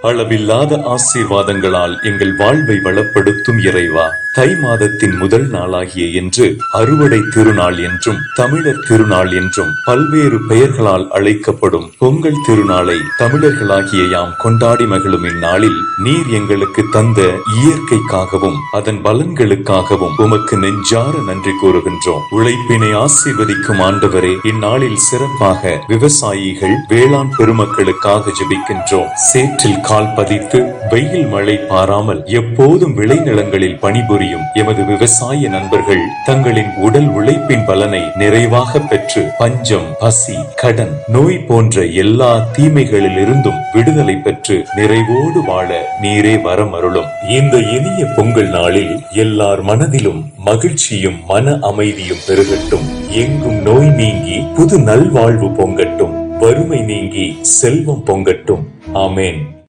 அளவில்லாத ஆசீர்வாதங்களால் எங்கள் வாழ்வை வளப்படுத்தும் இறைவா. தை மாதத்தின் முதல் நாளாகிய இன்று அறுவடை திருநாள் என்றும் தமிழர் திருநாள் என்றும் பல்வேறு பெயர்களால் அழைக்கப்படும் பொங்கல் திருநாளை தமிழர்களாகிய யாம் கொண்டாடி மகிழும் இந்நாளில் நீர் எங்களுக்கு தந்த இயற்கைக்காகவும் அதன் பலன்களுக்காகவும் உமக்கு நெஞ்சார நன்றி கூறுகின்றோம். உழைப்பினை ஆசீர்வதிக்கும் ஆண்டவரே இந்நாளில் சிறப்பாக விவசாயிகள் வேளாண் பெருமக்களுக்காக ஜெபிக்கின்றோம். சேற்றில் கால் பதித்து வெயில் மழை பாராமல் எப்போதும் விளைநிலங்களில் பணிபுரி புரியும் எமது விவசாய நண்பர்கள் தங்களின் உடல் உழைப்பின் பலனை நிறைவாக பெற்று பஞ்சம் பசி கடன் நோய் போன்ற எல்லா தீமைகளில் இருந்தும் விடுதலை பெற்று நிறைவோடு வாழ நீரே வரமருளும். இந்த இனிய பொங்கல் நாளில் எல்லார் மனதிலும் மகிழ்ச்சியும் மன அமைதியும் பெருகட்டும். எங்கும் நோய் நீங்கி புது நல்வாழ்வு பொங்கட்டும். வறுமை நீங்கி செல்வம் பொங்கட்டும். ஆமேன்.